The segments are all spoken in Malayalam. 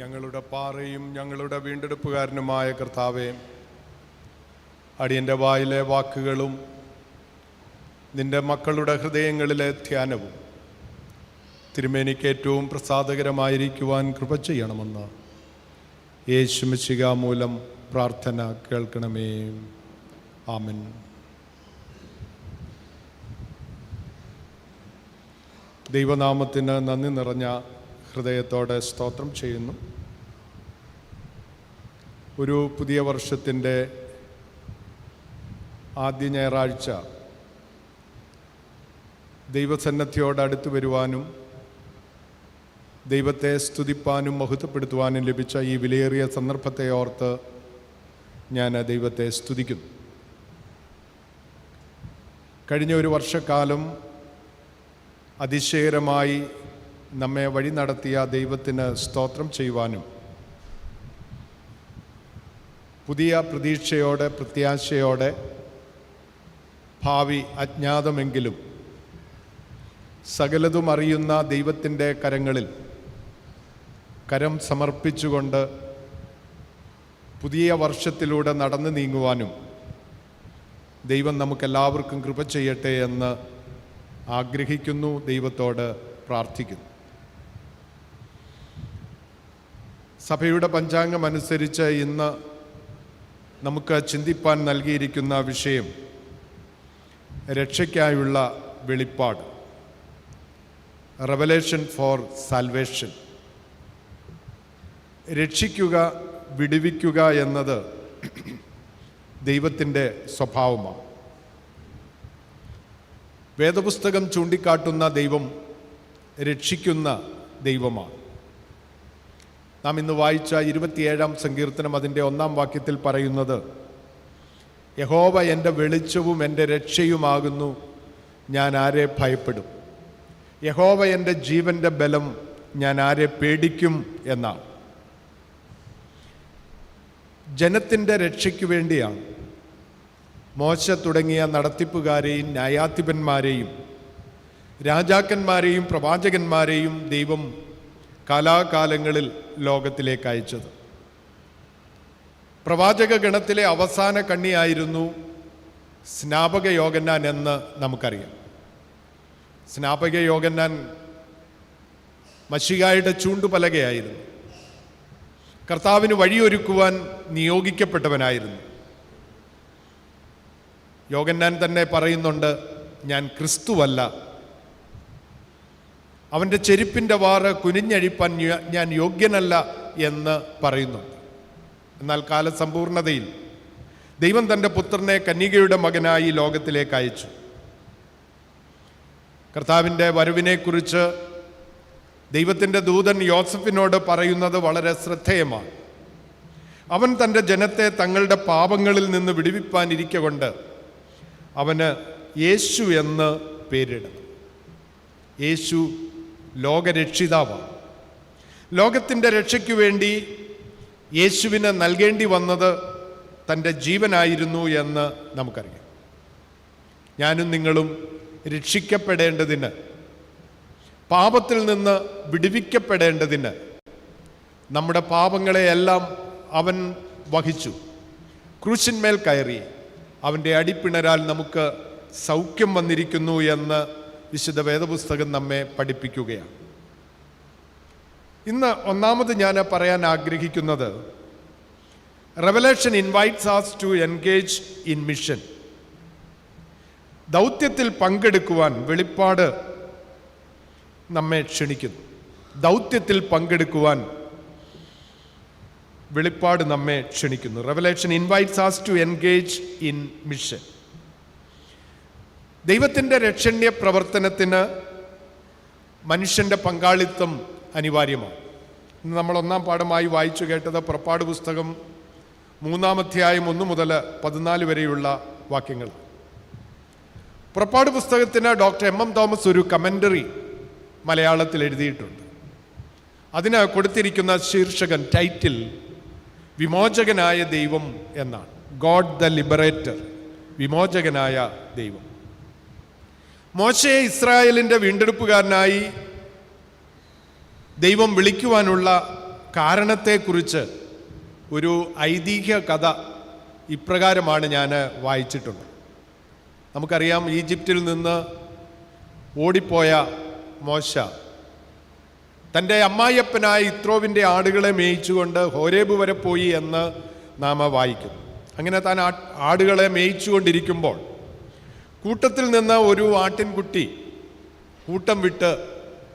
ഞങ്ങളുടെ പാറയും ഞങ്ങളുടെ വീണ്ടെടുപ്പുകാരനുമായ കർത്താവെ അടിയന്റെ വായിലെ വാക്കുകളും നിന്റെ മക്കളുടെ ഹൃദയങ്ങളിലെ ധ്യാനവും തിരുമേനിക്ക് ഏറ്റവും പ്രസാദകരമായിരിക്കുവാൻ കൃപ ചെയ്യണമെന്ന് യേശുമിശിക മൂലം പ്രാർത്ഥന കേൾക്കണമേ. ആമൻ. ദൈവനാമത്തിന് നന്ദി നിറഞ്ഞ ഹൃദയത്തോടെ സ്തോത്രം ചെയ്യുന്നു. ഒരു പുതിയ വർഷത്തിന്റെ ആദ്യ ഞായറാഴ്ച ദൈവസന്നദ്ധിയോട് അടുത്തു വരുവാനും ദൈവത്തെ സ്തുതിപ്പാനും മഹത്വപ്പെടുത്തുവാനും ലഭിച്ച ഈ വിലയേറിയ സന്ദർഭത്തെ ഓർത്ത് ഞാൻ ദൈവത്തെ സ്തുതിക്കുന്നു. കഴിഞ്ഞ ഒരു വർഷക്കാലം അതിശയകരമായി നമ്മെ വഴി നടത്തിയ ദൈവത്തിന് സ്തോത്രം ചെയ്യുവാനും പുതിയ പ്രതീക്ഷയോടെ പ്രത്യാശയോടെ ഭാവി അജ്ഞാതമെങ്കിലും സകലതും അറിയുന്ന ദൈവത്തിന്റെ കരങ്ങളിൽ കരം സമർപ്പിച്ചുകൊണ്ട് പുതിയ വർഷത്തിലൂടെ നടന്നു നീങ്ങുവാനും ദൈവം നമുക്കെല്ലാവർക്കും കൃപ ചെയ്യട്ടെ എന്ന് ആഗ്രഹിക്കുന്നു ദൈവത്തോട് പ്രാർത്ഥിക്കുന്നു. സഭയുടെ പഞ്ചാംഗം അനുസരിച്ച് ഇന്ന് നമുക്ക് ചിന്തിപ്പാൻ നൽകിയിരിക്കുന്ന വിഷയം രക്ഷയ്ക്കായുള്ള വെളിപ്പാട്. റെവലേഷൻ ഫോർ സൽവേഷൻ രക്ഷിക്കുക വിടുവിക്കുക എന്നത് ദൈവത്തിന്റെ സ്വഭാവമാണ്. വേദപുസ്തകം ചൂണ്ടിക്കാട്ടുന്ന ദൈവം രക്ഷിക്കുന്ന ദൈവമാണ്. നാം ഇന്ന് വായിച്ച ഇരുപത്തിയേഴാം സങ്കീർത്തനം അതിന്റെ ഒന്നാം വാക്യത്തിൽ പറയുന്നത് യഹോവ എന്റെ വെളിച്ചവും എന്റെ രക്ഷയുമാകുന്നു ഞാൻ ആരെ ഭയപ്പെടും? യഹോവ എന്റെ ജീവന്റെ ബലം ഞാൻ ആരെ പേടിക്കും എന്നാണ്. ജനത്തിന്റെ രക്ഷയ്ക്ക് വേണ്ടിയാണ്. മോശ തുടങ്ങിയ നടത്തിപ്പുകാരെയും ന്യായാധിപന്മാരെയും രാജാക്കന്മാരെയും പ്രവാചകന്മാരെയും ദൈവം കാലാകാലങ്ങളിൽ ലോകത്തിലേക്ക് അയച്ചത്. പ്രവാചക ഗണത്തിലെ അവസാന കണ്ണിയായിരുന്നു സ്നാപക യോഗന്നാൻ എന്ന് നമുക്കറിയാം. സ്നാപക യോഗന്നാൻ മഷികായുടെ ചൂണ്ടുപലകയായിരുന്നു. കർത്താവിന് വഴിയൊരുക്കുവാൻ നിയോഗിക്കപ്പെട്ടവനായിരുന്നു. യോഗന്നാൻ തന്നെ പറയുന്നുണ്ട് ഞാൻ ക്രിസ്തുവല്ല അവന്റെ ചെരുപ്പിന്റെ വാറ് കുനിഞ്ഞഴിപ്പാൻ ഞാൻ യോഗ്യനല്ല എന്ന് പറയുന്നു. എന്നാൽ കാലസമ്പൂർണതയിൽ ദൈവം തന്റെ പുത്രനെ കന്യകയുടെ മകനായി ലോകത്തിലേക്ക് അയച്ചു. കർത്താവിന്റെ വരവിനെക്കുറിച്ച് ദൈവത്തിന്റെ ദൂതൻ യോസഫിനോട് പറയുന്നത് വളരെ ശ്രദ്ധേയമാണ്. അവൻ തന്റെ ജനത്തെ തങ്ങളുടെ പാപങ്ങളിൽ നിന്ന് വിടുവിപ്പാനിരിക്കൊണ്ട് അവന് യേശു എന്ന് പേരിടുന്നു. യേശു ലോകരക്ഷിതാവാണ്. ലോകത്തിന്റെ രക്ഷയ്ക്കു വേണ്ടി യേശുവിന് നൽകേണ്ടി വന്നത് തന്റെ ജീവനായിരുന്നു എന്ന് നമുക്കറിയാം. ഞാനും നിങ്ങളും രക്ഷിക്കപ്പെടേണ്ടതിന് പാപത്തിൽ നിന്ന് വിടുവിക്കപ്പെടേണ്ടതിന് നമ്മുടെ പാപങ്ങളെയെല്ലാം അവൻ വഹിച്ചു. ക്രൂശിന്മേൽ കയറി അവന്റെ അടിപ്പിണരാൽ നമുക്ക് സൗഖ്യം വന്നിരിക്കുന്നു എന്ന് വിശുദ്ധ വേദപുസ്തകം നമ്മെ പഠിപ്പിക്കുകയാണ്. ഇന്ന് ഒന്നാമത് ഞാൻ പറയാൻ ആഗ്രഹിക്കുന്നത് revelation invites us to engage in mission ദൗത്യത്തിൽ പങ്കെടുക്കുവാൻ വെളിപ്പാട് നമ്മെ ക്ഷണിക്കുന്നു. ദൗത്യത്തിൽ പങ്കെടുക്കുവാൻ വെളിപ്പാട് നമ്മെ ക്ഷണിക്കുന്നു. Revelation invites us to engage in mission ദൈവത്തിന്റെ രക്ഷണ്യ പ്രവർത്തനത്തിന് മനുഷ്യന്റെ പങ്കാളിത്തം അനിവാര്യമാണ്. ഇന്ന് നമ്മൾ ഒന്നാം പാഠമായി വായിച്ചു കേട്ടത് പുറപ്പാട് പുസ്തകം മൂന്നാമധ്യായം ഒന്ന് മുതൽ പതിനാല് വരെയുള്ള വാക്യങ്ങൾ. പുറപ്പാട് പുസ്തകത്തിന് ഡോക്ടർ എം എം തോമസ് ഒരു കമന്ററി മലയാളത്തിൽ എഴുതിയിട്ടുണ്ട്. അതിന് കൊടുത്തിരിക്കുന്ന ശീർഷകൻ ടൈറ്റിൽ വിമോചകനായ ദൈവം എന്നാണ്. ഗോഡ് ദ ലിബറേറ്റർ വിമോചകനായ ദൈവം. മോശയെ ഇസ്രായേലിന്റെ വീണ്ടെടുപ്പുകാരനായി ദൈവം വിളിക്കുവാനുള്ള കാരണത്തെക്കുറിച്ച് ഒരു ഐതിഹ്യ കഥ ഇപ്രകാരമാണ് ഞാൻ വായിച്ചിട്ടുള്ളത്. നമുക്കറിയാം ഈജിപ്തിൽ നിന്ന് ഓടിപ്പോയ മോശ തന്റെ അമ്മായിയപ്പനായ ഇത്രോവിന്റെ ആടുകളെ മേയിച്ചുകൊണ്ട് ഹോരേബ് വരെ പോയി എന്ന് നാം വായിക്കും അങ്ങനെ താൻ ആടുകളെ മേയിച്ചുകൊണ്ടിരിക്കുമ്പോൾ കൂട്ടത്തിൽ നിന്ന് ഒരു ആട്ടിൻകുട്ടി കൂട്ടം വിട്ട്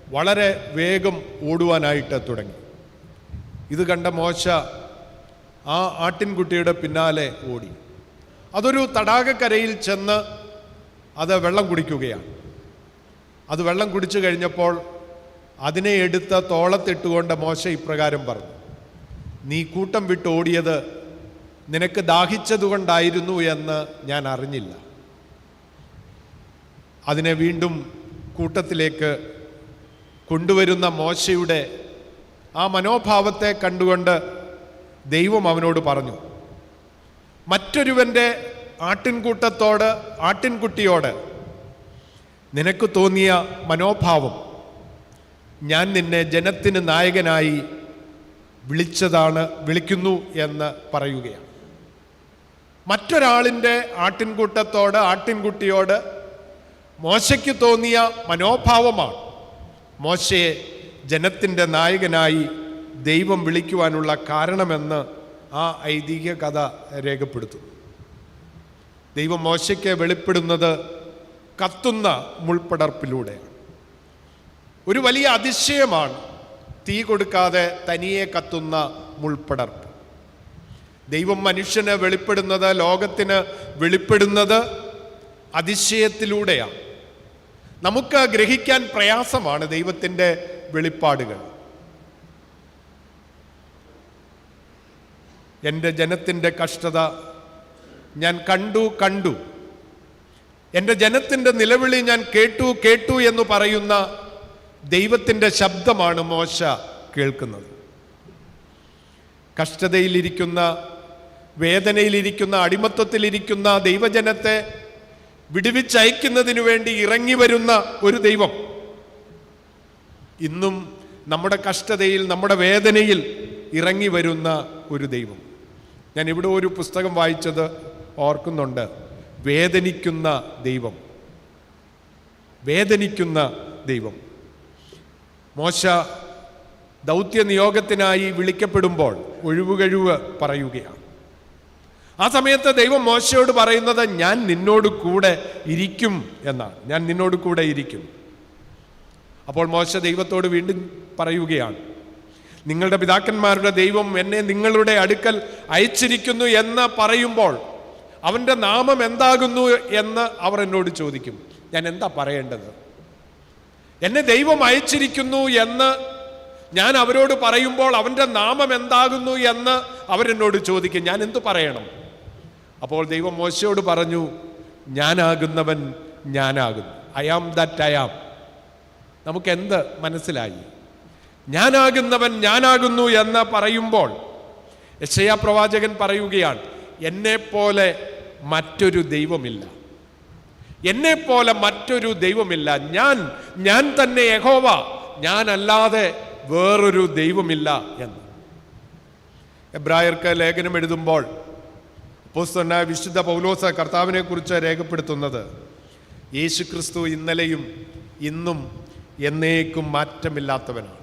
വളരെ വേഗം ഓടുവാനായിട്ട് തുടങ്ങി. ഇത് കണ്ട മോശ ആ ആട്ടിൻകുട്ടിയുടെ പിന്നാലെ ഓടി. അതൊരു തടാകക്കരയിൽ ചെന്ന് അത് വെള്ളം കുടിക്കുകയാണ്. അത് വെള്ളം കുടിച്ചു കഴിഞ്ഞപ്പോൾ അതിനെ എടുത്ത് തോളത്തിട്ടുകൊണ്ട് മോശ ഇപ്രകാരം പറഞ്ഞു നീ കൂട്ടം വിട്ട് ഓടിയത് നിനക്ക് ദാഹിച്ചതുകൊണ്ടായിരുന്നു എന്ന് ഞാൻ അറിഞ്ഞില്ല. അതിനെ വീണ്ടും കൂട്ടത്തിലേക്ക് കൊണ്ടുവരുന്ന മോശയുടെ ആ മനോഭാവത്തെ കണ്ടുകൊണ്ട് ദൈവം അവനോട് പറഞ്ഞു മറ്റൊരുവന്റെ ആട്ടിൻകൂട്ടത്തോട് ആട്ടിൻകുട്ടിയോട് നിനക്ക് തോന്നിയ മനോഭാവം ഞാൻ നിന്നെ ജനത്തിന് നായകനായി വിളിച്ചതാണ് വിളിക്കുന്നു എന്ന് പറയുകയാണ്. മറ്റൊരാളിന്റെ ആട്ടിൻകൂട്ടത്തോട് ആട്ടിൻകുട്ടിയോട് മോശയ്ക്ക് തോന്നിയ മനോഭാവമാണ്. മോശയെ ജനത്തിന്റെ നായകനായി ദൈവം വിളിക്കുവാനുള്ള കാരണമെന്ന് ആ ഐതിഹ്യ കഥ രേഖപ്പെടുത്തുന്നു. ദൈവം മോശയ്ക്ക് വെളിപ്പെടുന്നത് കത്തുന്ന മുൾപ്പടർപ്പിലൂടെ. ഒരു വലിയ അതിശയമാണ് തീ കൊടുക്കാതെ തനിയെ കത്തുന്ന മുൾപ്പടർപ്പ്. ദൈവം മനുഷ്യന് വെളിപ്പെടുന്നത് ലോകത്തിന് വെളിപ്പെടുന്നത് അതിശയത്തിലൂടെയാണ്. നമുക്ക് ഗ്രഹിക്കാൻ പ്രയാസമാണ് ദൈവത്തിന്റെ വെളിപ്പാടുകൾ. എന്റെ ജനത്തിന്റെ കഷ്ടത ഞാൻ കണ്ടു കണ്ടു. എന്റെ ജനത്തിന്റെ നിലവിളി ഞാൻ കേട്ടു കേട്ടു എന്ന് പറയുന്ന ദൈവത്തിന്റെ ശബ്ദമാണ് മോശ കേൾക്കുന്നത്. കഷ്ടതയിലിരിക്കുന്ന വേദനയിലിരിക്കുന്ന അടിമത്വത്തിലിരിക്കുന്ന ദൈവജനത്തെ വിടുവിച്ചയക്കുന്നതിനു വേണ്ടി ഇറങ്ങി വരുന്ന ഒരു ദൈവം. ഇന്നും നമ്മുടെ കഷ്ടതയിൽ നമ്മുടെ വേദനയിൽ ഇറങ്ങി വരുന്ന ഒരു ദൈവം. ഞാൻ ഇവിടെ ഒരു പുസ്തകം വായിച്ചത് ഓർക്കുന്നുണ്ട്. വേദനിക്കുന്ന ദൈവം. വേദനിക്കുന്ന ദൈവം. മോശ ദൗത്യ നിയോഗത്തിനായി വിളിക്കപ്പെടുമ്പോൾ ഒഴിവുകഴിവ് പറയുകയാണ്. ആ സമയത്ത് ദൈവം മോശയോട് പറയുന്നത് ഞാൻ നിന്നോട് കൂടെ ഇരിക്കും എന്നാണ്. ഞാൻ നിന്നോട് കൂടെ ഇരിക്കും. അപ്പോൾ മോശ ദൈവത്തോട് വീണ്ടും പറയുകയാണ് നിങ്ങളുടെ പിതാക്കന്മാരുടെ ദൈവം എന്നെ നിങ്ങളുടെ അടുക്കൽ അയച്ചിരിക്കുന്നു എന്ന് പറയുമ്പോൾ അവന്റെ നാമം എന്താകുന്നു എന്ന് അവർ എന്നോട് ചോദിക്കും. ഞാൻ എന്താ പറയേണ്ടത്? എന്നെ ദൈവം അയച്ചിരിക്കുന്നു എന്ന് ഞാൻ അവരോട് പറയുമ്പോൾ അവന്റെ നാമം എന്താകുന്നു എന്ന് അവരെന്നോട് ചോദിക്കും. ഞാൻ എന്തു പറയണം? അപ്പോൾ ദൈവം മോശയോട് പറഞ്ഞു ഞാനാകുന്നവൻ ഞാനാകുന്നു. I am that I am നമുക്ക് എന്ത് മനസ്സിലായി? ഞാനാകുന്നവൻ ഞാനാകുന്നു എന്ന് പറയുമ്പോൾ യശയാ പ്രവാചകൻ പറയുകയാണ് എന്നെപ്പോലെ മറ്റൊരു ദൈവമില്ല. എന്നെപ്പോലെ മറ്റൊരു ദൈവമില്ല. ഞാൻ ഞാൻ തന്നെ യഹോവ. ഞാനല്ലാതെ വേറൊരു ദൈവമില്ല എന്ന്. എബ്രായർക്ക് ലേഖനം എഴുതുമ്പോൾ പുസ്തന വിശുദ്ധ പൗലോസ കർത്താവിനെ കുറിച്ച് രേഖപ്പെടുത്തുന്നത് യേശു ക്രിസ്തു ഇന്നലെയും ഇന്നും എന്നേക്കും മാറ്റമില്ലാത്തവനാണ്.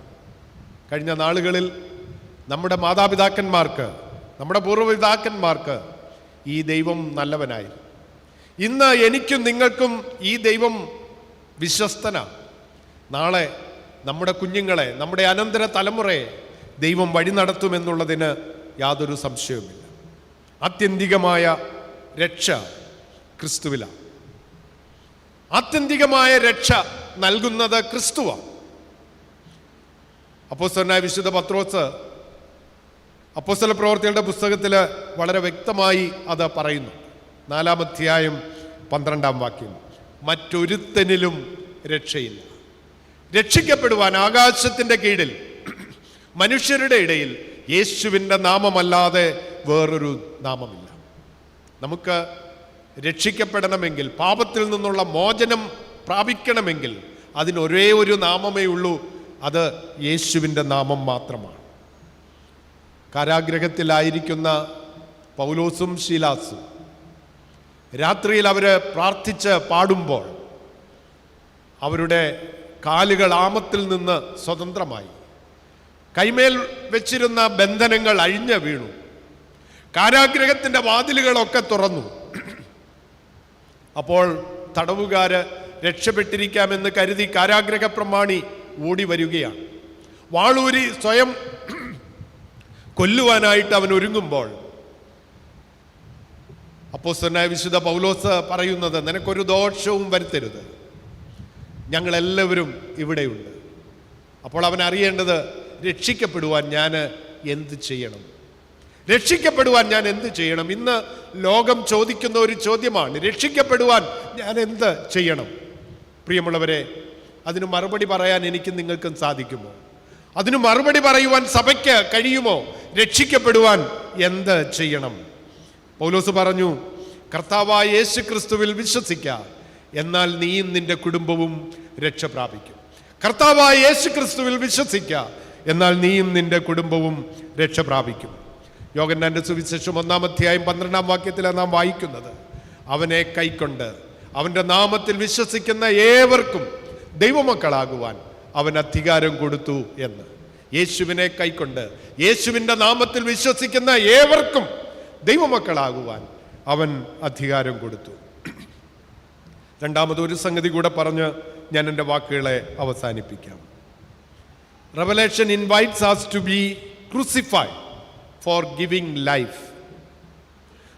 കഴിഞ്ഞ നാളുകളിൽ നമ്മുടെ മാതാപിതാക്കന്മാർക്ക് നമ്മുടെ പൂർവപിതാക്കന്മാർക്ക് ഈ ദൈവം നല്ലവനായിരുന്നു. ഇന്ന് എനിക്കും നിങ്ങൾക്കും ഈ ദൈവം വിശ്വസ്തനാണ്. നാളെ നമ്മുടെ കുഞ്ഞുങ്ങളെ നമ്മുടെ അനന്തര തലമുറയെ ദൈവം വഴി നടത്തുമെന്നുള്ളതിന് യാതൊരു സംശയവുമില്ല. ആത്യന്തികമായ രക്ഷ ക്രിസ്തുവിലാണ്. ആത്യന്തികമായ രക്ഷ നൽകുന്നത് ക്രിസ്തുവാണ്. അപ്പോസ്തലനായ വിശുദ്ധ പത്രോസ് അപ്പോസ്തല പ്രവർത്തികളുടെ പുസ്തകത്തിൽ വളരെ വ്യക്തമായി അത് പറയുന്നു. നാലാം അധ്യായം പന്ത്രണ്ടാം വാക്യം. മറ്റൊരുത്തനിലും രക്ഷയില്ല. രക്ഷിക്കപ്പെടുവാൻ ആകാശത്തിന്റെ കീഴിൽ മനുഷ്യരുടെ ഇടയിൽ യേശുവിന്റെ നാമമല്ലാതെ വേറൊരു നാമമില്ല. നമുക്ക് രക്ഷിക്കപ്പെടണമെങ്കിൽ പാപത്തിൽ നിന്നുള്ള മോചനം പ്രാപിക്കണമെങ്കിൽ അതിനൊരേ ഒരേ നാമമേ ഉള്ളൂ. അത് യേശുവിന്റെ നാമം മാത്രമാണ്. കാരാഗ്രഹത്തിലായിരിക്കുന്ന പൗലോസും ശീലാസും രാത്രിയിൽ അവർ പ്രാർത്ഥിച്ച് പാടുമ്പോൾ അവരുടെ കാലുകൾ ആമത്തിൽ നിന്ന് സ്വതന്ത്രമായി. കൈമേൽ വെച്ചിരുന്ന ബന്ധനങ്ങൾ അഴിഞ്ഞ വീണു. കാരാഗ്രഹത്തിന്റെ വാതിലുകളൊക്കെ തുറന്നു. അപ്പോൾ തടവുകാര് രക്ഷപ്പെട്ടിരിക്കാമെന്ന് കരുതി കാരാഗ്രഹ പ്രമാണി ഓടി വരികയാണ്. വാളൂരി സ്വയം കൊല്ലുവാനായിട്ട് അവൻ ഒരുങ്ങുമ്പോൾ അപ്പോസ്തലനായ വിശുദ്ധ പൗലോസ് പറയുന്നത് നിനക്കൊരു ദോഷവും വരുത്തരുത്. ഞങ്ങളെല്ലാവരും ഇവിടെയുണ്ട്. അപ്പോൾ അവൻ അറിയേണ്ടത് രക്ഷിക്കപ്പെടുവാൻ ഞാൻ എന്ത് ചെയ്യണം? രക്ഷിക്കപ്പെടുവാൻ ഞാൻ എന്ത് ചെയ്യണം? ഇന്ന് ലോകം ചോദിക്കുന്ന ഒരു ചോദ്യമാണ് രക്ഷിക്കപ്പെടുവാൻ ഞാൻ എന്ത് ചെയ്യണം? പ്രിയമുള്ളവരെ അതിന് മറുപടി പറയാൻ എനിക്ക് നിങ്ങൾക്കും സാധിക്കുമോ? അതിന് മറുപടി പറയുവാൻ സഭയ്ക്ക് കഴിയുമോ? രക്ഷിക്കപ്പെടുവാൻ എന്ത് ചെയ്യണം? പൗലോസ് പറഞ്ഞു കർത്താവായ യേശു ക്രിസ്തുവിൽ വിശ്വസിക്ക എന്നാൽ നീയും നിന്റെ കുടുംബവും രക്ഷ പ്രാപിക്കും കർത്താവായ യേശു ക്രിസ്തുവിൽ വിശ്വസിക്ക എന്നാൽ നീയും നിന്റെ കുടുംബവും രക്ഷ പ്രാപിക്കും. യോഗന്നാന്റെ സുവിശേഷം ഒന്നാം അധ്യായം പന്ത്രണ്ടാം വാക്യത്തിലാണ് നാം വായിക്കുന്നത്. അവനെ കൈക്കൊണ്ട് അവന്റെ നാമത്തിൽ വിശ്വസിക്കുന്ന ഏവർക്കും ദൈവമക്കളാകുവാൻ അവൻ അധികാരം കൊടുത്തു എന്ന്. യേശുവിനെ കൈക്കൊണ്ട് യേശുവിന്റെ നാമത്തിൽ വിശ്വസിക്കുന്ന ഏവർക്കും ദൈവമക്കളാകുവാൻ അവൻ അധികാരം കൊടുത്തു. രണ്ടാമത് ഒരു സംഗതി കൂടെ പറഞ്ഞ് ഞാൻ എന്റെ വാക്കുകളെ അവസാനിപ്പിക്കാം. Revelation invites us to be crucified for giving life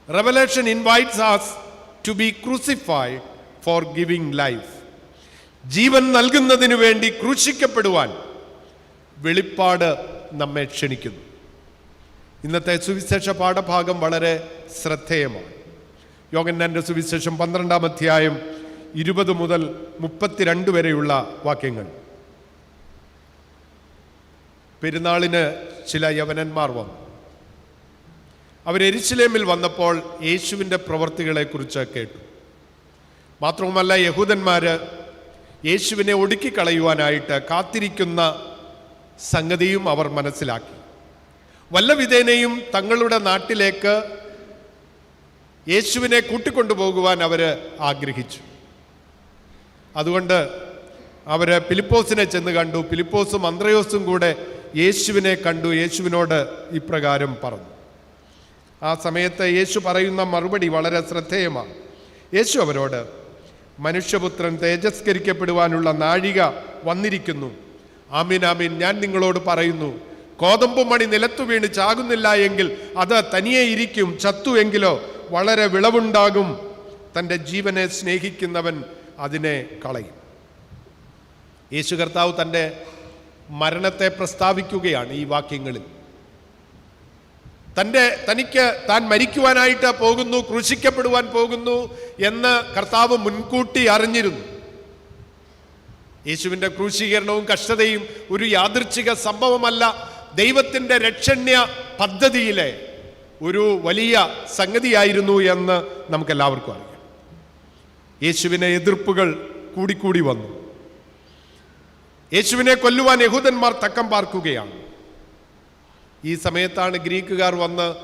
revelation invites us to be crucified for giving life ജീവൻ നൽകുന്നതിന് വേണ്ടി ക്രൂശിക്കപ്പെടുവാൻ വെളിപ്പാട് നമ്മെ ക്ഷണിക്കുന്നു. ഇന്നത്തെ സുവിശേഷ പാഠഭാഗം വളരെ ശ്രദ്ധേയമാണ്. യോഗന്നാന്റെ സുവിശേഷം പന്ത്രണ്ടാം അധ്യായം ഇരുപത് മുതൽ മുപ്പത്തിരണ്ട് വരെയുള്ള വാക്യങ്ങൾ. പെരുന്നാളിന് ചില യവനന്മാർ വന്നു. അവർ എരിശിലേമിൽ വന്നപ്പോൾ യേശുവിന്റെ പ്രവൃത്തികളെക്കുറിച്ച് കേട്ടു. മാത്രവുമല്ല യഹൂദന്മാർ യേശുവിനെ ഒടുക്കിക്കളയുവാനായിട്ട് കാത്തിരിക്കുന്ന സംഗതിയും അവർ മനസ്സിലാക്കി. വല്ല വിധേനയും തങ്ങളുടെ നാട്ടിലേക്ക് യേശുവിനെ കൂട്ടിക്കൊണ്ടുപോകുവാൻ അവർ ആഗ്രഹിച്ചു. അതുകൊണ്ട് അവർ ഫിലിപ്പോസിനെ ചെന്ന് കണ്ടു. ഫിലിപ്പോസും അന്ത്രയോസും കൂടെ യേശുവിനെ കണ്ടു യേശുവിനോട് ഇപ്രകാരം പറഞ്ഞു. ആ സമയത്ത് യേശു പറയുന്ന മറുപടി വളരെ ശ്രദ്ധേയമാണ്. യേശു അവരോട് മനുഷ്യപുത്രൻ തേജസ്കരിക്കപ്പെടുവാനുള്ള നാഴിക വന്നിരിക്കുന്നു. ആമീൻ ആമീൻ ഞാൻ നിങ്ങളോട് പറയുന്നു കോതമ്പ് മണി നിലത്തു വീണ് ചാകുന്നില്ല എങ്കിൽ അത് തനിയെ ഇരിക്കും ചത്തു എങ്കിലോ വളരെ വിളവുണ്ടാകും. തന്റെ ജീവനെ സ്നേഹിക്കുന്നവൻ അതിനെ കളയും. യേശു കർത്താവ് തന്റെ മരണത്തെ പ്രസ്താവിക്കുകയാണ് ഈ വാക്യങ്ങളിൽ. തന്റെ തനിക്ക് താൻ മരിക്കുവാനായിട്ട് പോകുന്നു ക്രൂശിക്കപ്പെടുവാൻ പോകുന്നു എന്ന് കർത്താവ് മുൻകൂട്ടി അറിഞ്ഞിരുന്നു. യേശുവിന്റെ ക്രൂശീകരണവും കഷ്ടതയും ഒരു യാദൃച്ഛിക സംഭവമല്ല ദൈവത്തിന്റെ രക്ഷണ്യ പദ്ധതിയിലെ ഒരു വലിയ സംഗതിയായിരുന്നു എന്ന് നമുക്കെല്ലാവർക്കും അറിയാം. യേശുവിനെ എതിർപ്പുകൾ കൂടിക്കൂടി വന്നു. യേശുവിനെ കൊല്ലുവാൻ യഹൂദന്മാർ തക്കം പാർക്കുകയാണ്. ഈ സമയത്താണ് ഗ്രീക്കുകാർ വന്ന്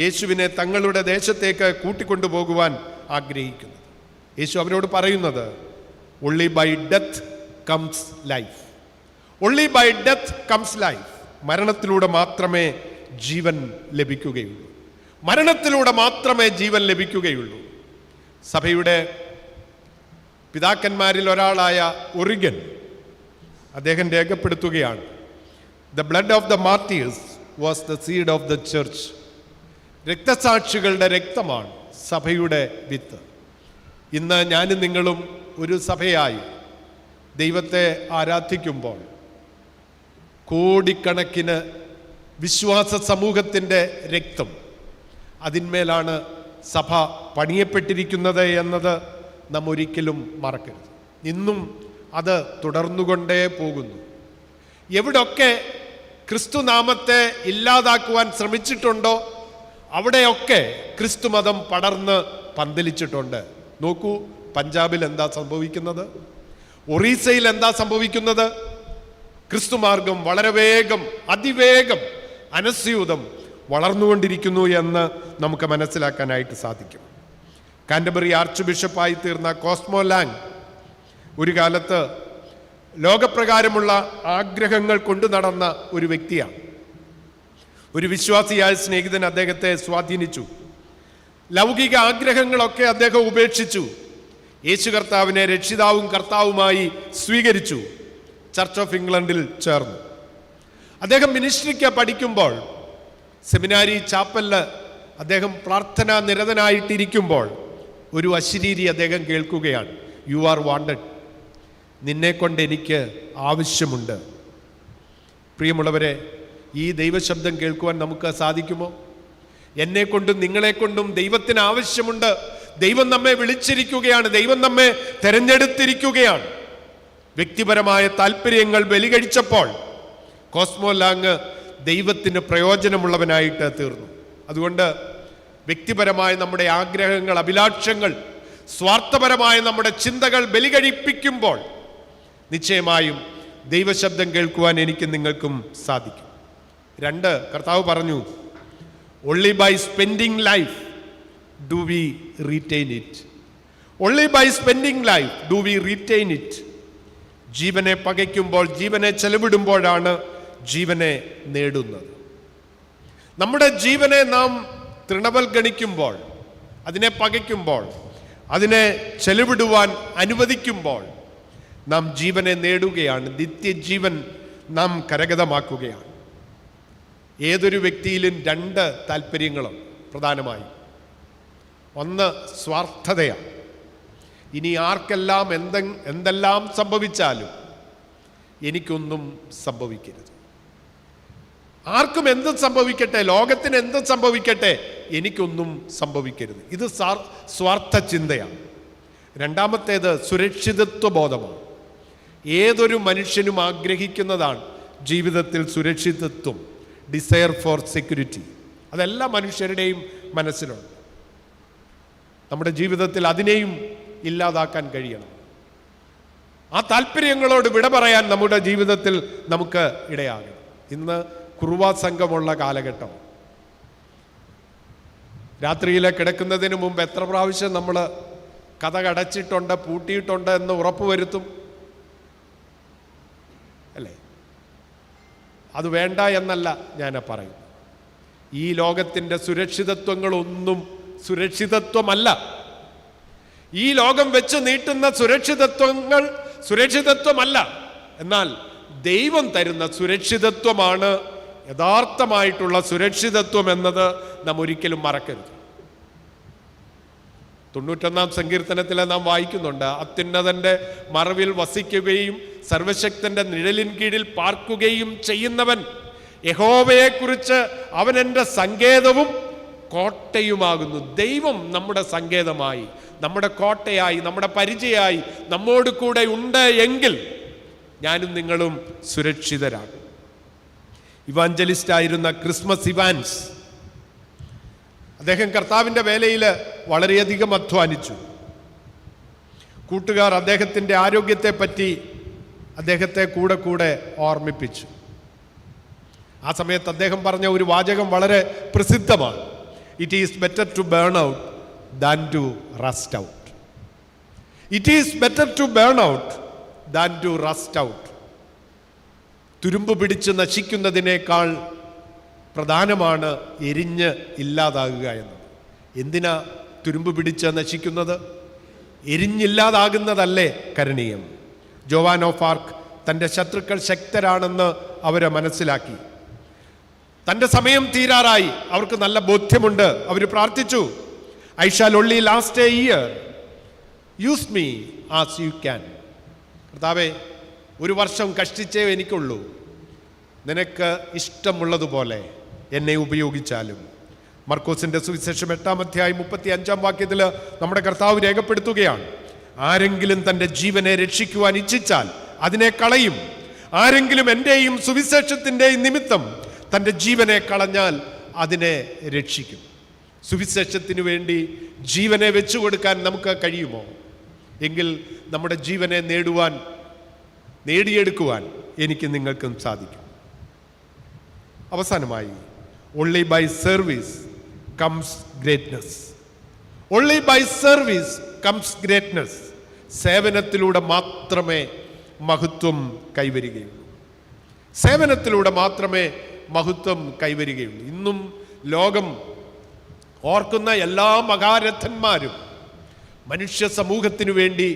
യേശുവിനെ തങ്ങളുടെ ദേശത്തേക്ക് കൂട്ടിക്കൊണ്ടുപോകുവാൻ ആഗ്രഹിക്കുന്നത്. യേശു അവരോട് പറയുന്നത് only by death comes life only by death comes life മരണത്തിലൂടെ മാത്രമേ ജീവൻ ലഭിക്കുകയുള്ളൂ. മരണത്തിലൂടെ മാത്രമേ ജീവൻ ലഭിക്കുകയുള്ളൂ. സഭയുടെ പിതാക്കന്മാരിൽ ഒരാളായ ഒറിഗൻ അദ്ദേഹം രേഖപ്പെടുത്തുകയാണ്. The blood of the martyrs was the seed of the church രക്തസാക്ഷികളുടെ രക്തമാണ് സഭയുടെ വിത്ത്. ഇന്ന് ഞാനും നിങ്ങളും ഒരു സഭയായി ദൈവത്തെ ആരാധിക്കുമ്പോൾ കോടിക്കണക്കിന് വിശ്വാസ സമൂഹത്തിന്റെ രക്തം അതിന്മേലാണ് സഭ പണിയപ്പെട്ടിരിക്കുന്നത് എന്നത് നാം ഒരിക്കലും മറക്കരുത്. ഇന്നും അത് തുടർന്നുകൊണ്ടേ പോകുന്നു. എവിടൊക്കെ ക്രിസ്തുനാമത്തെ ഇല്ലാതാക്കുവാൻ ശ്രമിച്ചിട്ടുണ്ടോ അവിടെയൊക്കെ ക്രിസ്തുമതം പടർന്ന് പന്തലിച്ചിട്ടുണ്ട്. നോക്കൂ പഞ്ചാബിൽ എന്താ സംഭവിക്കുന്നത്? ഒറീസയിൽ എന്താ സംഭവിക്കുന്നത്? ക്രിസ്തുമാർഗം വളരെ വേഗം അതിവേഗം അനസ്യൂതം വളർന്നുകൊണ്ടിരിക്കുന്നു എന്ന് നമുക്ക് മനസ്സിലാക്കാനായിട്ട് സാധിക്കും. കാൻഡബറി ആർച്ച് ബിഷപ്പായി തീർന്ന കോസ്മോ ലാങ് ഒരു കാലത്ത് ലോകപ്രകാരമുള്ള ആഗ്രഹങ്ങൾ കൊണ്ടു നടന്ന ഒരു വ്യക്തിയാണ്. ഒരു വിശ്വാസിയായ സ്നേഹിതൻ അദ്ദേഹത്തെ സ്വാധീനിച്ചു. ലൗകിക ആഗ്രഹങ്ങളൊക്കെ അദ്ദേഹം ഉപേക്ഷിച്ചു. യേശു കർത്താവിനെ രക്ഷിതാവും കർത്താവുമായി സ്വീകരിച്ചു. ചർച്ച് ഓഫ് ഇംഗ്ലണ്ടിൽ ചേർന്നു. അദ്ദേഹം മിനിസ്ട്രിക്ക് പഠിക്കുമ്പോൾ സെമിനാരി ചാപ്പലിൽ അദ്ദേഹം പ്രാർത്ഥനാ നിരതനായിട്ടിരിക്കുമ്പോൾ ഒരു അശരീരി അദ്ദേഹം കേൾക്കുകയാണ്. യു ആർ വാണ്ടഡ് നിന്നെ കൊണ്ട് എനിക്ക് ആവശ്യമുണ്ട്. പ്രിയമുള്ളവരെ ഈ ദൈവശബ്ദം കേൾക്കുവാൻ നമുക്ക് സാധിക്കുമോ? എന്നെ നിങ്ങളെക്കൊണ്ടും നിങ്ങളെ കൊണ്ടും ദൈവത്തിന് ആവശ്യമുണ്ട്. ദൈവം നമ്മെ വിളിച്ചിരിക്കുകയാണ്. ദൈവം നമ്മെ തെരഞ്ഞെടുത്തിരിക്കുകയാണ്. വ്യക്തിപരമായ താല്പര്യങ്ങൾ ബലികഴിച്ചപ്പോൾ കോസ്മോ ലാങ് ദൈവത്തിന് പ്രയോജനമുള്ളവനായിട്ട് തീർന്നു. അതുകൊണ്ട് വ്യക്തിപരമായ നമ്മുടെ ആഗ്രഹങ്ങൾ അഭിലാഷങ്ങൾ സ്വാർത്ഥപരമായ നമ്മുടെ ചിന്തകൾ ബലികഴിപ്പിക്കുമ്പോൾ നിശ്ചയമായും ദൈവശബ്ദം കേൾക്കുവാൻ എനിക്ക് നിങ്ങൾക്കും സാധിക്കും. രണ്ട് കർത്താവ് പറഞ്ഞു only by spending life do we retain it only by spending life do we retain it ജീവനെ പകയ്ക്കുമ്പോൾ ജീവനെ ചെലവിടുമ്പോഴാണ് ജീവനെ നേടുന്നത്. നമ്മുടെ ജീവനെ നാം തൃണവൽഗണിക്കുമ്പോൾ അതിനെ പകയ്ക്കുമ്പോൾ അതിനെ ചെലവിടുവാൻ അനുവദിക്കുമ്പോൾ നാം ജീവനെ നേടുകയാണ്. നിത്യജീവൻ നാം കരഗതമാക്കുകയാണ്. ഏതൊരു വ്യക്തിയിലും രണ്ട് താല്പര്യങ്ങളും പ്രധാനമായി. ഒന്ന് സ്വാർത്ഥതയാണ്. ഇനി ആർക്കെല്ലാം എന്ത എന്തെല്ലാം സംഭവിച്ചാലും എനിക്കൊന്നും സംഭവിക്കരുത്. ആർക്കും എന്തും സംഭവിക്കട്ടെ ലോകത്തിന് എന്തും സംഭവിക്കട്ടെ എനിക്കൊന്നും സംഭവിക്കരുത്. ഇത് സ്വാർത്ഥ ചിന്തയാണ്. രണ്ടാമത്തേത് സുരക്ഷിതത്വ ബോധമാണ് ഏതൊരു മനുഷ്യനും ആഗ്രഹിക്കുന്നതാണ് ജീവിതത്തിൽ സുരക്ഷിതത്വം ഡിസയർ ഫോർ സെക്യൂരിറ്റി അതെല്ലാ മനുഷ്യരുടെയും മനസ്സിലുണ്ട്. നമ്മുടെ ജീവിതത്തിൽ അതിനെയും ഇല്ലാതാക്കാൻ കഴിയണം. ആ താല്പര്യങ്ങളോട് വിട പറയാൻ നമ്മുടെ ജീവിതത്തിൽ നമുക്ക് ഇടയാകണം. ഇന്ന് കുറുവാ സംഘമുള്ള കാലഘട്ടം. രാത്രിയിലെ കിടക്കുന്നതിന് മുമ്പ് എത്ര പ്രാവശ്യം നമ്മൾ കഥ കടച്ചിട്ടുണ്ട് പൂട്ടിയിട്ടുണ്ട് എന്ന് ഉറപ്പുവരുത്തും? അല്ലേ? അത് വേണ്ട എന്നല്ല ഞാൻ പറയും ഈ ലോകത്തിന്റെ സുരക്ഷിതത്വങ്ങളൊന്നും സുരക്ഷിതത്വമല്ല. ഈ ലോകം വെച്ച് നീട്ടുന്ന സുരക്ഷിതത്വങ്ങൾ സുരക്ഷിതത്വമല്ല. എന്നാൽ ദൈവം തരുന്ന സുരക്ഷിതത്വമാണ് യഥാർത്ഥമായിട്ടുള്ള സുരക്ഷിതത്വം എന്നത് നാം ഒരിക്കലും മറക്കരുത്. തൊണ്ണൂറ്റൊന്നാം സങ്കീർത്തനത്തിൽ നാം വായിക്കുന്നുണ്ട് അത്യുന്നതന്റെ മറവിൽ വസിക്കുകയും സർവശക്തന്റെ നിഴലിൻ കീഴിൽ പാർക്കുകയും ചെയ്യുന്നവൻ. യഹോവയെക്കുറിച്ച് അവൻ എന്റെ സങ്കേതവും കോട്ടയുമാകുന്നു. ദൈവം നമ്മുടെ സങ്കേതമായി നമ്മുടെ കോട്ടയായി നമ്മുടെ പരിചയമായി നമ്മോട് കൂടെ ഉണ്ട് എങ്കിൽ ഞാനും നിങ്ങളും സുരക്ഷിതരാകും. ഇവാഞ്ചലിസ്റ്റ് ആയിരുന്ന ക്രിസ്മസ് ഇവാൻസ് അദ്ദേഹം കർത്താവിന്റെ വേലയിൽ വളരെയധികം അധ്വാനിച്ചു. കൂട്ടുകാർ അദ്ദേഹത്തിന്റെ ആരോഗ്യത്തെപ്പറ്റി അദ്ദേഹത്തെ കൂടെ കൂടെ ഓർമ്മിപ്പിച്ചു. ആ സമയത്ത് അദ്ദേഹം പറഞ്ഞ ഒരു വാചകം വളരെ പ്രസിദ്ധമാണ്. It is better to burn out than to rust out it is better to burn out than to rust out തുരുമ്പ് പിടിച്ച് നശിക്കുന്നതിനേക്കാൾ പ്രധാനമാണ് എരിഞ്ഞ് ഇല്ലാതാകുക എന്നത്. എന്തിനാ തുരുമ്പ് പിടിച്ച് നശിക്കുന്നത്? എരിഞ്ഞില്ലാതാകുന്നതല്ലേ കരണീയം. ഓഫ് ആർക്ക് തന്റെ ശത്രുക്കൾ ശക്തരാണെന്ന് അവരെ മനസ്സിലാക്കി. തന്റെ സമയം തീരാറായി. അവർക്ക് നല്ല ബോധ്യമുണ്ട്. അവർ പ്രാർത്ഥിച്ചു. I only last year. Use me as you can. കർത്താവേ ഒരു വർഷം കഷ്ടിച്ചേ എനിക്കുള്ളൂ. നിനക്ക് ഇഷ്ടമുള്ളതുപോലെ എന്നെ ഉപയോഗിച്ചാലും. മർക്കോസിന്റെ സുവിശേഷം എട്ടാം അധ്യായം മുപ്പത്തി അഞ്ചാം വാക്യത്തിൽ നമ്മുടെ കർത്താവ് രേഖപ്പെടുത്തുകയാണ്. ആരെങ്കിലും തന്റെ ജീവനെ രക്ഷിക്കുവാൻ ഇച്ഛിച്ചാൽ അതിനെ കളയും. ആരെങ്കിലും എന്റെയും സുവിശേഷത്തിന്റെയും നിമിത്തം തന്റെ ജീവനെ കളഞ്ഞാൽ അതിനെ രക്ഷിക്കും. സുവിശേഷത്തിന് വേണ്ടി ജീവനെ വെച്ചു കൊടുക്കാൻ നമുക്ക് കഴിയുമോ? എങ്കിൽ നമ്മുടെ ജീവനെ നേടുവാൻ നേടിയെടുക്കുവാൻ എനിക്ക് നിങ്ങൾക്കും സാധിക്കും. അവസാനമായി only by service comes greatness. Only by service comes greatness. സേവനത്തിലൂടെ മാത്രമേ മഹത്വം കൈവരികയുള്ളൂ സേവനത്തിലൂടെ മാത്രമേ മഹത്വം കൈവരികയുള്ളൂ ഇന്നും ലോകം ഓർക്കുന്ന എല്ലാ മഹാരഥന്മാരും മനുഷ്യ സമൂഹത്തിനു വേണ്ടി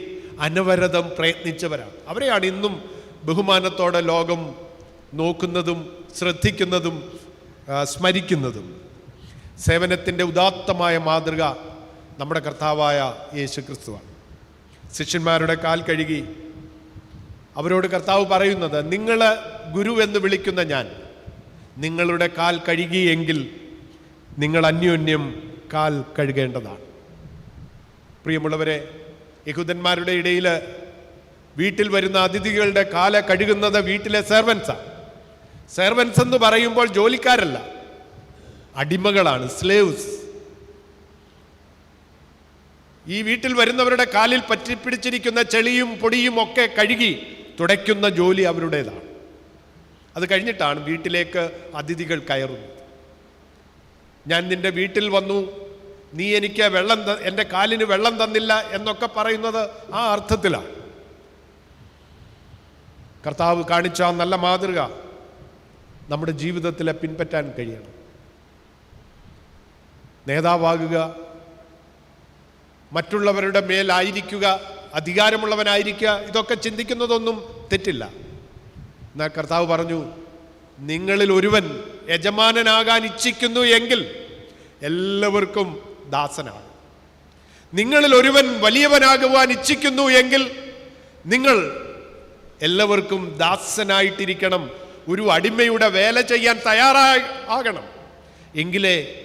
അനവരതം പ്രയത്നിച്ചവരാണ് അവരെയാണ് ഇന്നും ബഹുമാനത്തോടെ ലോകം നോക്കുന്നതും ശ്രദ്ധിക്കുന്നതും സ്മരിക്കുന്നതും സേവനത്തിന്റെ ഉദാത്തമായ മാതൃക നമ്മുടെ കർത്താവായ യേശു ക്രിസ്തുവാണ്. ശിഷ്യന്മാരുടെ കാൽ കഴുകി അവരോട് കർത്താവ് പറയുന്നത് നിങ്ങൾ ഗുരു എന്ന് വിളിക്കുന്ന ഞാൻ നിങ്ങളുടെ കാൽ കഴുകിയെങ്കിൽ നിങ്ങൾ അന്യോന്യം കാൽ കഴുകേണ്ടതാണ്. പ്രിയമുള്ളവരെ യഹൂദന്മാരുടെ ഇടയിൽ വീട്ടിൽ വരുന്ന അതിഥികളുടെ കാല കഴുകുന്നത് വീട്ടിലെ സെർവൻസാണ് സെർവൻസ് എന്ന് പറയുമ്പോൾ ജോലിക്കാരല്ല. അടിമകളാണ് സ്ലേവ്സ് ഈ വീട്ടിൽ വരുന്നവരുടെ കാലിൽ പറ്റിപ്പിടിച്ചിരിക്കുന്ന ചെളിയും പൊടിയും ഒക്കെ കഴുകി തുടയ്ക്കുന്ന ജോലി അവരുടേതാണ്. അത് കഴിഞ്ഞിട്ടാണ് വീട്ടിലേക്ക് അതിഥികൾ കയറുന്നത്. ഞാൻ നിന്റെ വീട്ടിൽ വന്നു. നീ എനിക്ക് വെള്ളം എന്റെ കാലിന് വെള്ളം തന്നില്ല എന്നൊക്കെ പറയുന്നത് ആ അർത്ഥത്തിലാണ്. കർത്താവ് കാണിച്ച നല്ല മാതൃക. നമ്മുടെ ജീവിതത്തിൽ പിൻപറ്റാൻ കഴിയണം. നേതാവാകുക മറ്റുള്ളവരുടെ മേലായിരിക്കുക അധികാരമുള്ളവനായിരിക്കുക ഇതൊക്കെ ചിന്തിക്കുന്നതൊന്നും തെറ്റില്ല. എന്നാൽ കർത്താവ് പറഞ്ഞു നിങ്ങളിൽ ഒരുവൻ യജമാനനാകാൻ ഇച്ഛിക്കുന്നു എങ്കിൽ എല്ലാവർക്കും ദാസനാണ്. നിങ്ങളിൽ ഒരുവൻ വലിയവനാകുവാൻ ഇച്ഛിക്കുന്നു എങ്കിൽ നിങ്ങൾ എല്ലാവർക്കും ദാസനായിട്ടിരിക്കണം ഒരു അടിമയുടെ വേല ചെയ്യാൻ തയ്യാറായി ആകണം. എങ്കിലേ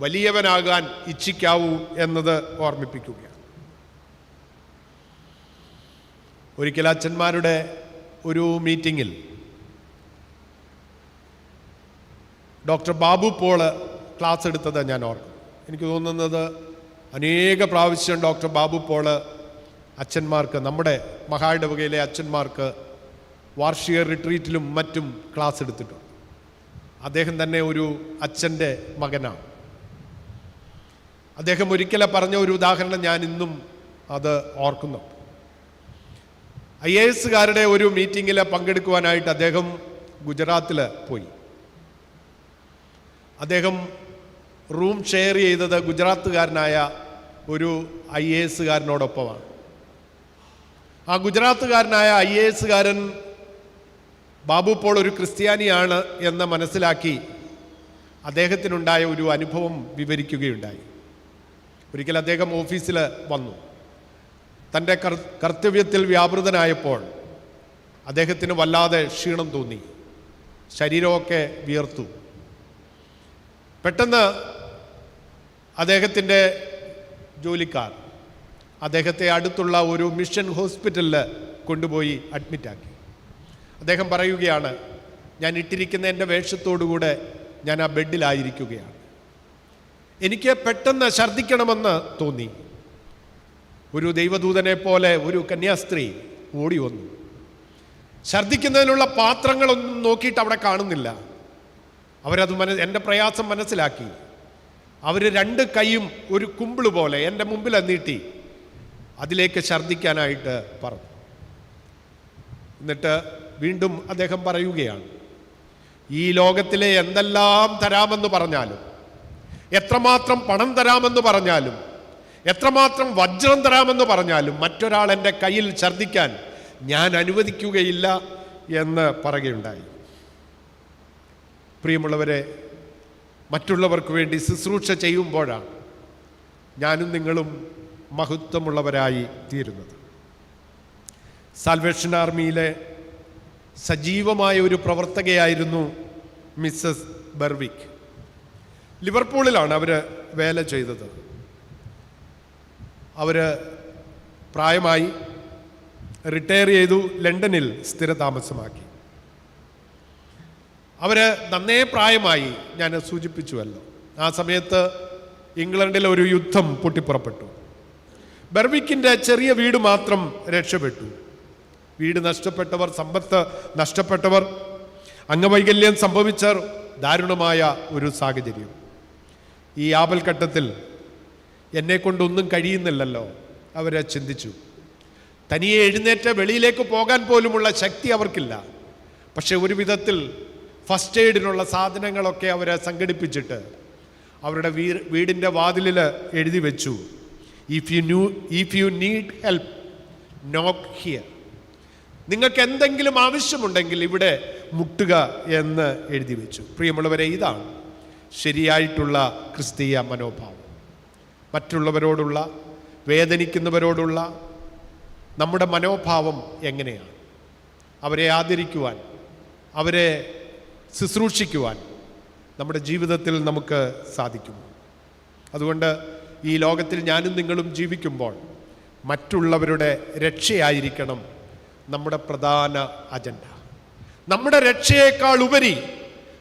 വലിയവനാകാൻ ഇച്ഛിക്കാവൂ എന്നത് ഓർമ്മിപ്പിക്കുകയാണ്. ഒരിക്കൽ അച്ഛന്മാരുടെ ഒരു മീറ്റിങ്ങിൽ ഡോക്ടർ ബാബു പോൾ ക്ലാസ് എടുത്തത് ഞാൻ ഓർക്കും. എനിക്ക് തോന്നുന്നത് അനേക പ്രാവശ്യം ഡോക്ടർ ബാബു പോൾ അച്ഛന്മാർക്ക് നമ്മുടെ മഹായിടവകയിലെ അച്ഛന്മാർക്ക് വാർഷിക റിട്രീറ്റിലും മറ്റും ക്ലാസ് എടുത്തിട്ടുണ്ട് അദ്ദേഹം തന്നെ ഒരു അച്ഛന്റെ മകനാണ്. അദ്ദേഹം ഒരിക്കലെ പറഞ്ഞ ഒരു ഉദാഹരണം ഞാൻ ഇന്നും അത് ഓർക്കുന്നു. ഐ എ എസുകാരുടെ ഒരു മീറ്റിങ്ങിൽ പങ്കെടുക്കുവാനായിട്ട് അദ്ദേഹം ഗുജറാത്തിൽ പോയി. അദ്ദേഹം റൂം ഷെയർ ചെയ്തത് ഗുജറാത്തുകാരനായ ഒരു ഐ എ എസുകാരനോടൊപ്പമാണ് ആ ഗുജറാത്തുകാരനായ ഐ എ എസുകാരൻ ബാബു പോൾ ഒരു ക്രിസ്ത്യാനിയാണ് എന്ന് മനസ്സിലാക്കി അദ്ദേഹത്തിനുണ്ടായ ഒരു അനുഭവം വിവരിക്കുകയുണ്ടായി. ഒരിക്കൽ അദ്ദേഹം ഓഫീസിൽ വന്നു. തന്റെ കർത്തവ്യത്തിൽ വ്യാപൃതനായപ്പോൾ അദ്ദേഹത്തിന് വല്ലാതെ ക്ഷീണം തോന്നി. ശരീരമൊക്കെ വിയർത്തു. പെട്ടെന്ന് അദ്ദേഹത്തിന്റെ ജോലിക്കാർ അദ്ദേഹത്തെ അടുത്തുള്ള ഒരു മിഷൻ ഹോസ്പിറ്റലിൽ കൊണ്ടുപോയി അഡ്മിറ്റാക്കി. അദ്ദേഹം പറയുകയാണ് ഞാൻ ഇട്ടിരിക്കുന്ന എന്റെ വേഷത്തോടുകൂടെ ഞാൻ ആ ബെഡിലായിരിക്കുകയാണ്. എനിക്ക് പെട്ടെന്ന് ഛർദ്ദിക്കണമെന്ന് തോന്നി. ഒരു ദൈവദൂതനെ പോലെ ഒരു കന്യാസ്ത്രീ ഓടി വന്നു. ഛർദ്ദിക്കുന്നതിനുള്ള പാത്രങ്ങളൊന്നും നോക്കിയിട്ട് അവിടെ കാണുന്നില്ല. അവരത് മന എന്റെ പ്രയാസം മനസ്സിലാക്കി. അവർ രണ്ട് കൈയും ഒരു കുമ്പിൾ പോലെ എന്റെ മുമ്പിൽ നീട്ടി അതിലേക്ക് ഛർദ്ദിക്കാനായിട്ട് പറഞ്ഞു എന്നിട്ട് വീണ്ടും അദ്ദേഹം പറയുകയാണ് ഈ ലോകത്തിലെ എന്തെല്ലാം തരാമെന്ന് പറഞ്ഞാലും എത്രമാത്രം പണം തരാമെന്ന് പറഞ്ഞാലും എത്രമാത്രം വജ്രം തരാമെന്ന് പറഞ്ഞാലും മറ്റൊരാൾ എന്റെ കയ്യിൽ ഛർദ്ദിക്കാൻ ഞാൻ അനുവദിക്കുകയില്ല എന്ന് പറയുകയുണ്ടായി. പ്രിയമുള്ളവരെ മറ്റുള്ളവർക്ക് വേണ്ടി ശുശ്രൂഷ ചെയ്യുമ്പോഴാണ് ഞാനും നിങ്ങളും മഹത്വമുള്ളവരായി തീരുന്നത്. സാൽവേഷൻ ആർമിയിലെ സജീവമായ ഒരു പ്രവർത്തകയായിരുന്നു മിസ്സസ് ബർവിക്. ലിവർപൂളിലാണ് അവർ വേല ചെയ്തത്. അവർ പ്രായമായി റിട്ടയർ ചെയ്തു ലണ്ടനിൽ സ്ഥിരതാമസമാക്കി. അവർ നന്നേ പ്രായമായി ഞാൻ സൂചിപ്പിച്ചുവല്ലോ. ആ സമയത്ത് ഇംഗ്ലണ്ടിൽ ഒരു യുദ്ധം പൊട്ടിപ്പുറപ്പെട്ടു. ബർവിക്കിന്റെ ചെറിയ വീട് മാത്രം രക്ഷപ്പെട്ടു. വീട് നഷ്ടപ്പെട്ടവർ സമ്പത്ത് നഷ്ടപ്പെട്ടവർ അംഗവൈകല്യം സംഭവിച്ചവർ ദാരുണമായ ഒരു സാഹചര്യം. ഈ ആപൽഘട്ടത്തിൽ എന്നെ കൊണ്ടൊന്നും കഴിയുന്നില്ലല്ലോ. അവരെ ചിന്തിച്ചു. തനിയെ എഴുന്നേറ്റ് വെളിയിലേക്ക് പോകാൻ പോലുമുള്ള ശക്തി അവർക്കില്ല. പക്ഷെ ഒരു വിധത്തിൽ ഫസ്റ്റ് എയ്ഡിനുള്ള സാധനങ്ങളൊക്കെ അവരെ സംഘടിപ്പിച്ചിട്ട് അവരുടെ വീ വീടിന്റെ വാതിലിൽ എഴുതി വെച്ചു. If you new if you need help knock here നിങ്ങൾക്ക് എന്തെങ്കിലും ആവശ്യമുണ്ടെങ്കിൽ ഇവിടെ മുട്ടുക എന്ന് എഴുതി വെച്ചു. പ്രിയമുള്ളവരെ ഇതാണ് ശരിയായിട്ടുള്ള ക്രിസ്തീയ മനോഭാവം. മറ്റുള്ളവരോടുള്ള വേദനിക്കുന്നവരോടുള്ള നമ്മുടെ മനോഭാവം എങ്ങനെയാണ്? അവരെ ആദരിക്കുവാൻ അവരെ ശുശ്രൂഷിക്കുവാൻ നമ്മുടെ ജീവിതത്തിൽ നമുക്ക് സാധിക്കും അതുകൊണ്ട് ഈ ലോകത്തിൽ ഞാനും നിങ്ങളും ജീവിക്കുമ്പോൾ മറ്റുള്ളവരുടെ രക്ഷയായിരിക്കണം നമ്മുടെ പ്രധാന അജണ്ട. നമ്മുടെ രക്ഷയേക്കാൾ ഉപരി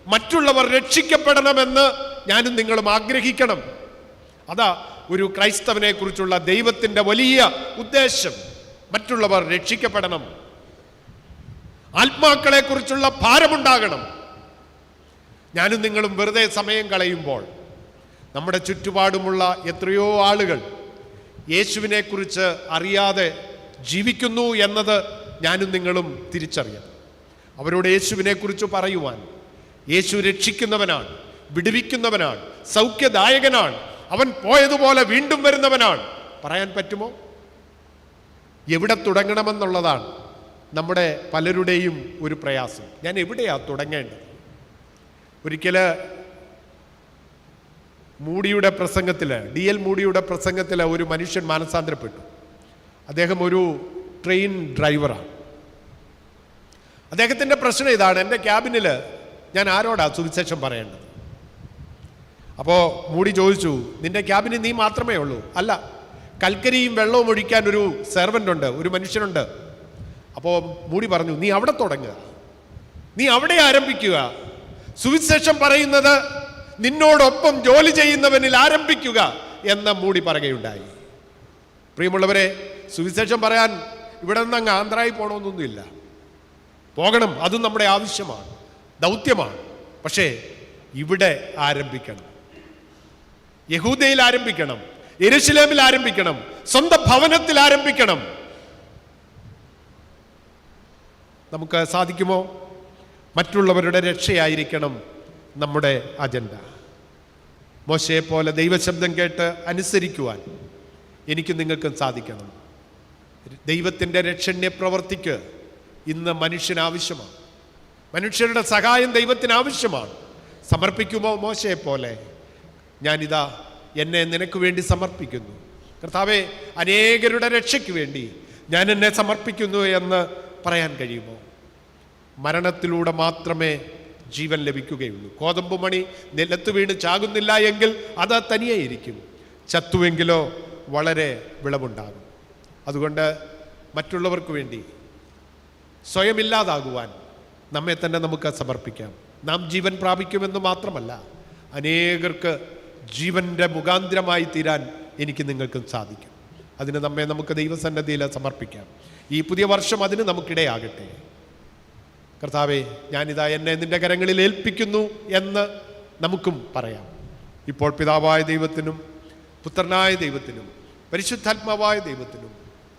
മറ്റുള്ളവർ രക്ഷിക്കപ്പെടണമെന്ന് ഞാനും നിങ്ങളും ആഗ്രഹിക്കണം. അതാ ഒരു ക്രൈസ്തവനെ കുറിച്ചുള്ള ദൈവത്തിന്റെ വലിയ ഉദ്ദേശം. മറ്റുള്ളവർ രക്ഷിക്കപ്പെടണം. ആത്മാക്കളെ കുറിച്ചുള്ള ഭാരമുണ്ടാകണം. ഞാനും നിങ്ങളും വെറുതെ സമയം കളയുമ്പോൾ നമ്മുടെ ചുറ്റുപാടുമുള്ള എത്രയോ ആളുകൾ യേശുവിനെ കുറിച്ച് അറിയാതെ ജീവിക്കുന്നു എന്നത് ഞാനും നിങ്ങളും തിരിച്ചറിയാം അവരോട് യേശുവിനെക്കുറിച്ച് പറയുവാൻ. യേശു രക്ഷിക്കുന്നവനാണ് വിടുവിക്കുന്നവനാണ് സൗഖ്യദായകനാണ്. അവൻ പോയതുപോലെ വീണ്ടും വരുന്നവനാണ്. പറയാൻ പറ്റുമോ? എവിടെ തുടങ്ങണമെന്നുള്ളതാണ് നമ്മുടെ പലരുടെയും ഒരു പ്രയാസം. ഞാൻ എവിടെയാ തുടങ്ങേണ്ടത്? ഒരിക്കൽ മൂടിയുടെ പ്രസംഗത്തിൽ ഡി എൽ മൂടിയുടെ പ്രസംഗത്തിൽ ഒരു മനുഷ്യൻ മാനസാന്തരപ്പെട്ടു. അദ്ദേഹം ഒരു ട്രെയിൻ ഡ്രൈവറാണ്. അദ്ദേഹത്തിന്റെ പ്രശ്നം ഇതാണ്. എന്റെ ക്യാബിനിൽ ഞാൻ ആരോടാ സുവിശേഷം പറയേണ്ടത്? അപ്പോൾ മൂടി ചോദിച്ചു നിന്റെ ക്യാബിനിൽ നീ മാത്രമേ ഉള്ളൂ. അല്ല കൽക്കരിയും വെള്ളവും ഒഴിക്കാൻ ഒരു സെർവന്റ് ഉണ്ട് ഒരു മനുഷ്യനുണ്ട്. അപ്പോൾ മൂടി പറഞ്ഞു നീ അവിടെ തുടങ്ങുക നീ അവിടെ ആരംഭിക്കുക. സുവിശേഷം പറയുന്നത് നിന്നോടൊപ്പം ജോലി ചെയ്യുന്നവനിൽ ആരംഭിക്കുക എന്ന മൂടി പറയുകയുണ്ടായി. പ്രിയമുള്ളവരെ സുവിശേഷം പറയാൻ ഇവിടെ നിന്ന് അങ്ങ് ആന്ധ്രായി പോകണമെന്നൊന്നുമില്ല പോകണം. അതും നമ്മുടെ ആവശ്യമാണ്. ദൗത്യമാണ്. പക്ഷേ ഇവിടെ ആരംഭിക്കണം. യഹൂദയിൽ ആരംഭിക്കണം. എരുശലേമിൽ ആരംഭിക്കണം. സ്വന്തം ഭവനത്തിൽ ആരംഭിക്കണം. നമുക്ക് സാധിക്കുമോ? മറ്റുള്ളവരുടെ രക്ഷയായിരിക്കണം നമ്മുടെ അജണ്ട. മോശയെ പോലെ ദൈവശബ്ദം കേട്ട് അനുസരിക്കുവാൻ എനിക്ക് നിങ്ങൾക്കും സാധിക്കണം. ദൈവത്തിന്റെ രക്ഷണ്യ പ്രവർത്തിക്ക് ഇന്ന് മനുഷ്യന് ആവശ്യമാണ് മനുഷ്യരുടെ സഹായം ദൈവത്തിന് ആവശ്യമാണ് സമർപ്പിക്കുമോ മോശയെ പോലെ? ഞാനിതാ എന്നെ നിനക്ക് വേണ്ടി സമർപ്പിക്കുന്നു. കർത്താവെ അനേകരുടെ രക്ഷയ്ക്ക് വേണ്ടി ഞാൻ എന്നെ സമർപ്പിക്കുന്നു എന്ന് പറയാൻ കഴിയുമോ? മരണത്തിലൂടെ മാത്രമേ ജീവൻ ലഭിക്കുകയുള്ളൂ. കോതമ്പ് മണി നിലത്ത് വീണ് ചാകുന്നില്ല എങ്കിൽ അത് തനിയെ ഇരിക്കും ചത്തുവെങ്കിലോ വളരെ വിളവുണ്ടാകും. അതുകൊണ്ട് മറ്റുള്ളവർക്ക് വേണ്ടി സ്വയം ഇല്ലാതാകുവാൻ നമ്മെ തന്നെ നമുക്ക് സമർപ്പിക്കാം. നാം ജീവൻ പ്രാപിക്കുമെന്ന് മാത്രമല്ല അനേകർക്ക് ജീവന്റെ മുഖാന്തരമായി തീരാൻ എനിക്ക് നിങ്ങൾക്കും സാധിക്കും. അതിന് നമ്മെ നമുക്ക് ദൈവസന്നദ്ധിയിൽ സമർപ്പിക്കാം. ഈ പുതിയ വർഷം അതിന് നമുക്കിടയാകട്ടെ. കർത്താവെ ഞാനിതാ എന്നെ നിന്റെ കരങ്ങളിൽ ഏൽപ്പിക്കുന്നു എന്ന് നമുക്കും പറയാം. ഇപ്പോൾ പിതാവായ ദൈവത്തിനും പുത്രനായ ദൈവത്തിനും പരിശുദ്ധാത്മാവായ ദൈവത്തിനും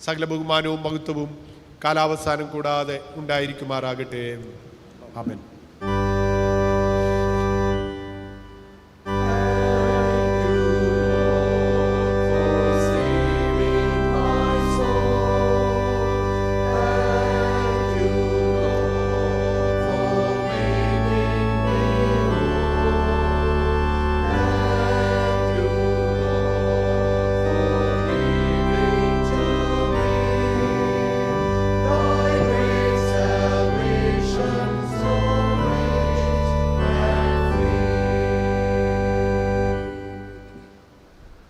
സകല ബഹുമാനവും മഹത്വവും കാലാവസാനം കൂടാതെ ഉണ്ടായിരിക്കുമാറാകട്ടെ. ആമേൻ.